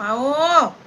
माऊ गब्बड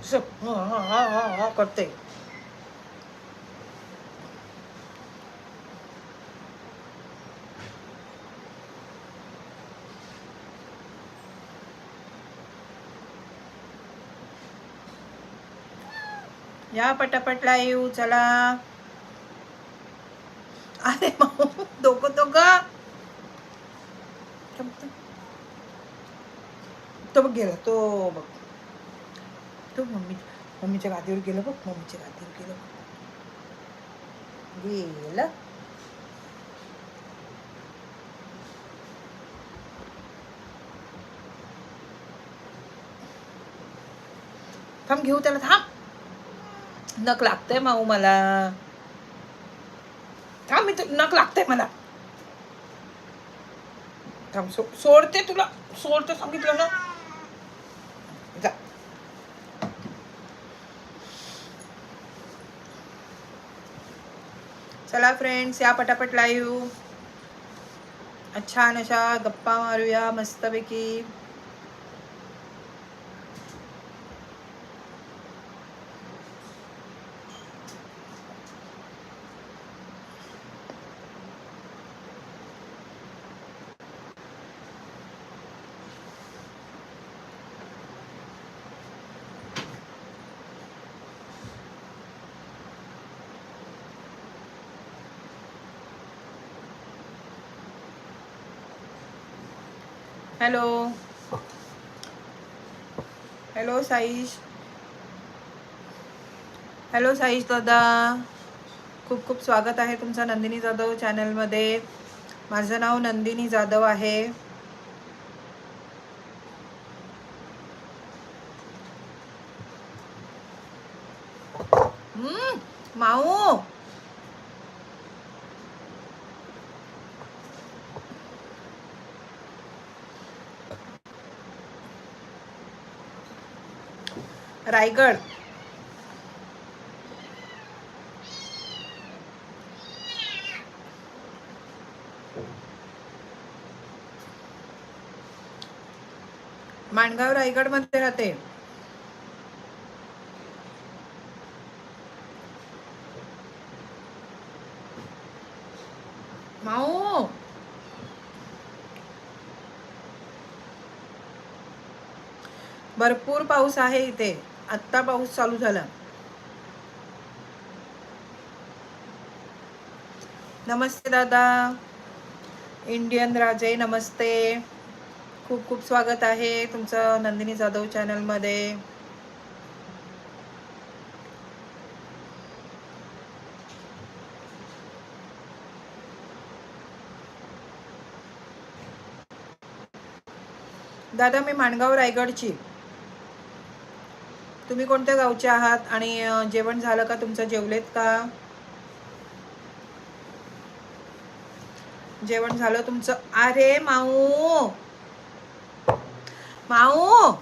असं हा, हा, हा, हा, करते. या पटापटला येऊ चला. अरे माऊ दोघं दोघं. तो बघ गेला तो बघ. तो मम्मी मम्मीच्या गादीवर गेलं बघ मम्मीच्या गादीवर गेलं बघ. गेलं. थांब घेऊ त्याला थांब. नक लागतंय माऊ मला. थांब मी नक लागतंय मला. थांब सो सोडते तुला. सोडते सांगितलं ना. चला फ्रेंड्स या पटापट लाईव्ह छान अशा गप्पा मारूया मस्तपैकी. Hello. Hello Saish. Hello Saish दादा. खूप खूप स्वागत आहे तुमचं नंदिनी जाधव चॅनलमध्ये. माझं नाव नंदिनी जाधव आहे. माऊ. रायगड. माणगाव रायगडमध्ये राहते. माऊ. भरपूर पाऊस आहे इथे. आत्ता पाऊस चालू झाला. नमस्ते दादा. इंडियन राजे नमस्ते. खूप खूप स्वागत आहे तुमचं नंदिनी जाधव चॅनलमध्ये. दादा मी माणगाव रायगडची. तुम्ही कोणत्या गावचे आहात आणि जेवण झालं का? तुमचं जेवलेत का? जेवण झालं तुमचं? अरे माऊ! माऊ!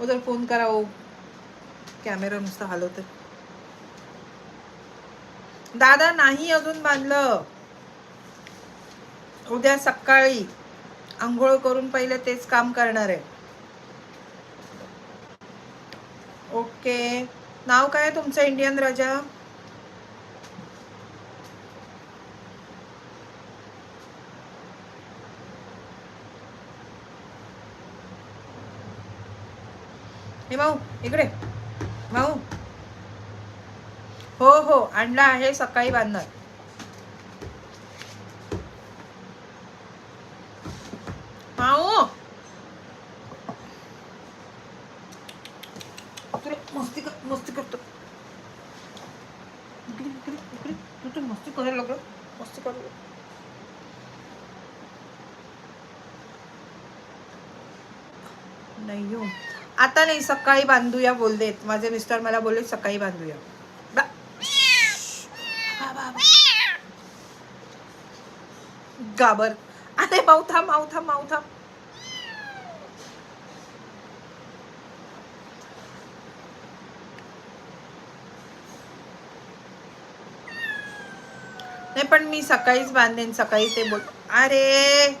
उदर फोन करा ओ कॅमेरा नुसतं हलवत दादा नाही अजून बांधलं. उद्या सकाळी आंघोळ करून पहिले तेच काम करणार आहे. ओके. नाव काय आहे तुमचं इंडियन राजा? हे भाऊ इकडे. भाऊ. हो हो आणला आहे सकाळी बांधणार माऊ तुला मस्ती कर मस्ती करतो. इकडे इकडे इकडे. तू तर मस्ती करायला लागलं. मस्ती करायला नाही हो. आता नाही सकाळी बांधूया बोललेत माझे मिस्टर मला बोलले सकाळी बांधूया. बा- बा- बा- बा. गाबर. अरे मावथा मावथा मावथा नाही पण मी सकाळीच बांधेन सकाळी ते बोल. अरे!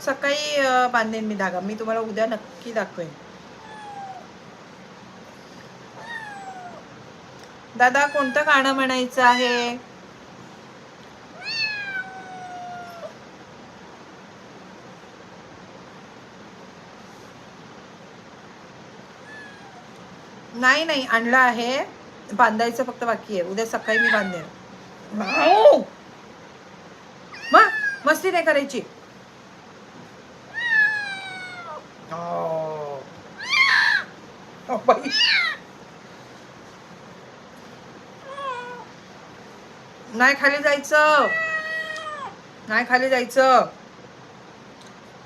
सकाळी बांधेन मी धागा. मी तुम्हाला उद्या नक्की दाखवेन. दादा कोणतं गाणं म्हणायचं आहे? नाही नाही आणलं आहे. बांधायचं फक्त बाकी आहे. उद्या सकाळी मी बांधेन! मा मस्ती नाही करायची. नाही खाली जायचं. नाही खाली जायचं.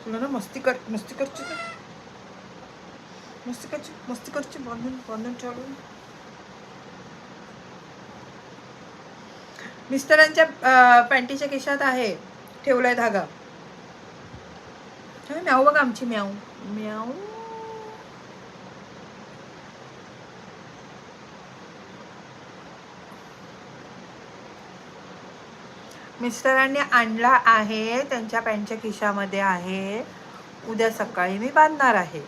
तुला ना मस्ती कर मस्ती करची मस्ती करची मस्ती करची बांधून बांधून ठेवून मिस्टरांच्या अं, पॅन्टीच्या खिशात आहे. ठेवलाय धागा. म्याऊ बघ आमची म्याऊ. म्याऊ. मिस्टरांनी आणला आहे त्यांच्या पॅन्टच्या खिशामध्ये आहे. उद्या सकाळी मी बांधणार आहे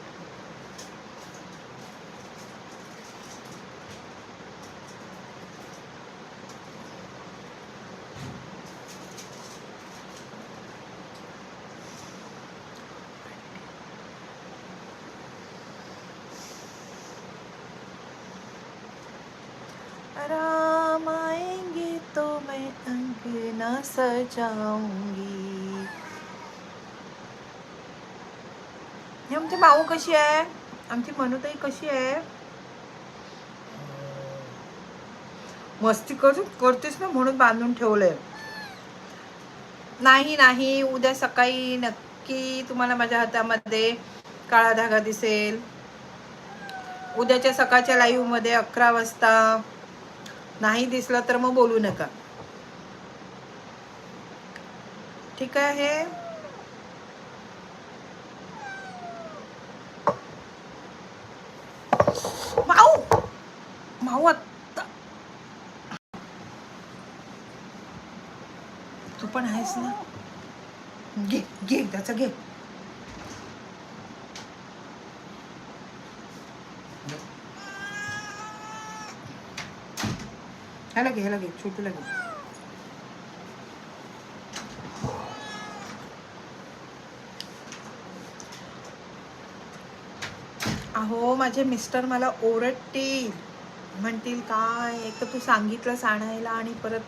राम आएंगे तो मैं अंगना सजाऊंगी हे आमची माऊ कशी आहे? आमची मनुताई कशी आहे? मस्ती करू करतेस ना म्हणून बांधून ठेवलंय. नाही नाही उद्या सकाळी नक्की तुम्हाला माझ्या हातामध्ये काळा धागा दिसेल. उद्याच्या सकाळच्या लाईव्हमध्ये अकरा वाजता नाही दिसला तर मग बोलू नका. ठीक आहे. माऊ माऊ आत्ता. तू पण आहेस ना? घे घे त्याचा घे. ह्याला घे ह्याला घे छोटूला घे. हो माझे मिस्टर मला ओरडतील. म्हणतील काय? एक तर तू सांगितलंस आणायला आणि परत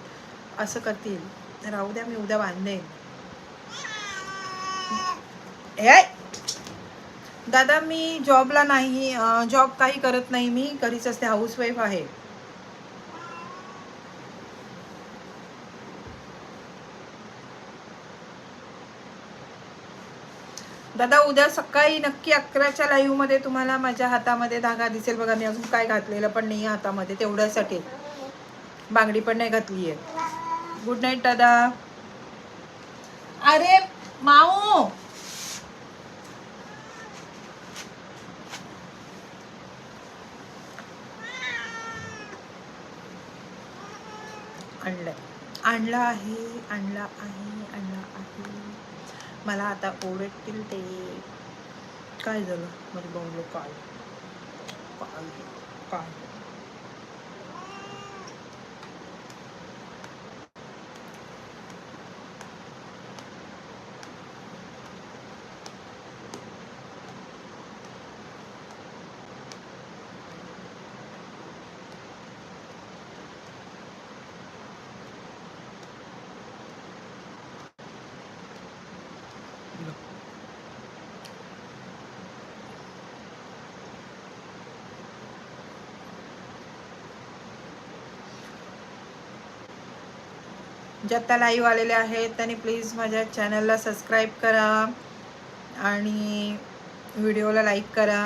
असं करतील. राहू द्या मी उद्या बांधेन. ए दादा मी जॉबला नाही जॉब काही करत नाही. मी घरीच असते. हाऊसवाईफ आहे. दादा उद्या सकाळी नक्की अकराच्या लाईव्हमध्ये तुम्हाला माझ्या हातामध्ये धागा दिसेल. बघा मी अजून काय घातलेलं पण नाही हातामध्ये तेवढ्यासाठी बांगडी पण नाही घातली आहे गुड नाईट दादा. अरे माऊ आणलं आणला आहे आणला आहे आणला आहे. मला आता ओरडतील ते. काय झालं? म्हणजे बंगलो काय काय काय ज्या त्या लाईव्ह आलेले आहेत त्यांनी प्लीज माझ्या चॅनलला सबस्क्राईब करा आणि व्हिडिओला लाईक करा.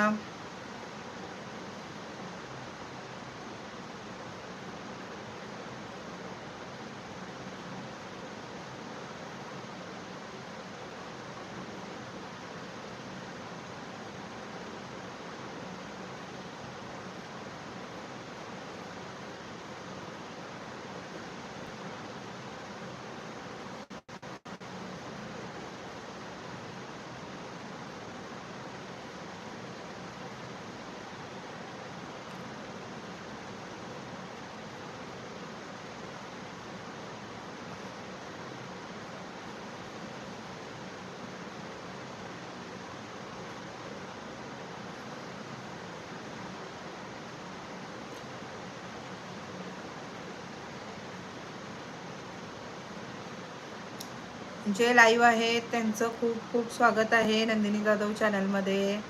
जे लाईव्ह आहेत त्यांचं खूप खूप स्वागत आहे नंदिनी जाधव चॅनलमध्ये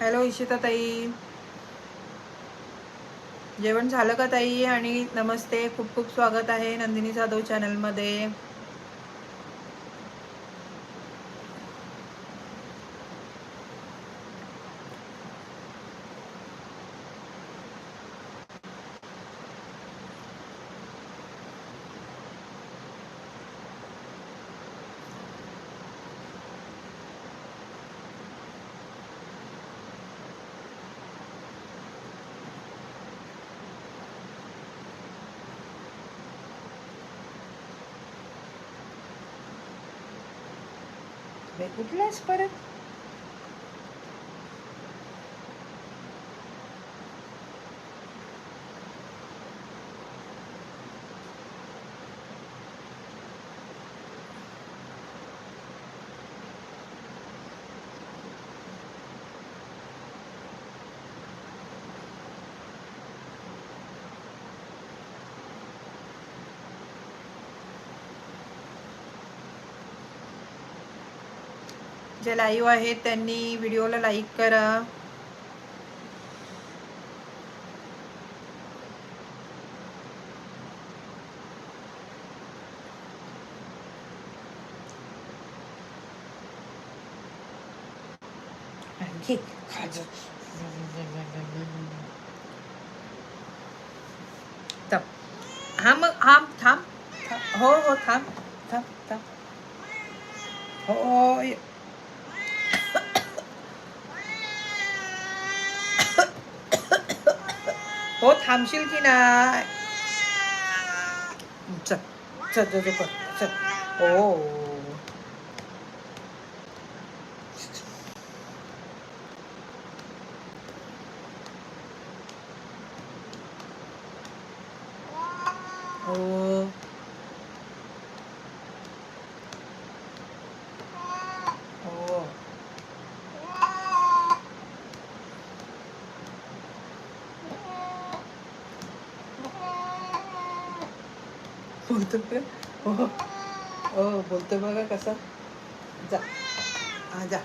हॅलो इशिता ताई. जेवण झालं का ताई? आणि नमस्ते खूप खूप स्वागत आहे नंदिनी जाधव चॅनलमध्ये बे, कुठलाच परत जे लाईव्ह आहेत त्यांनी व्हिडिओला लाईक करा. आणखी हा मग हा थांब. थांब. हो हो थांब. थांब थांब. हो, हो, हो ये- हो थांबशील की नाही चल चल चल चल चल हो हो हो बोलतो हो हो. हो बोलतो बघा कसं. जा. हां जा.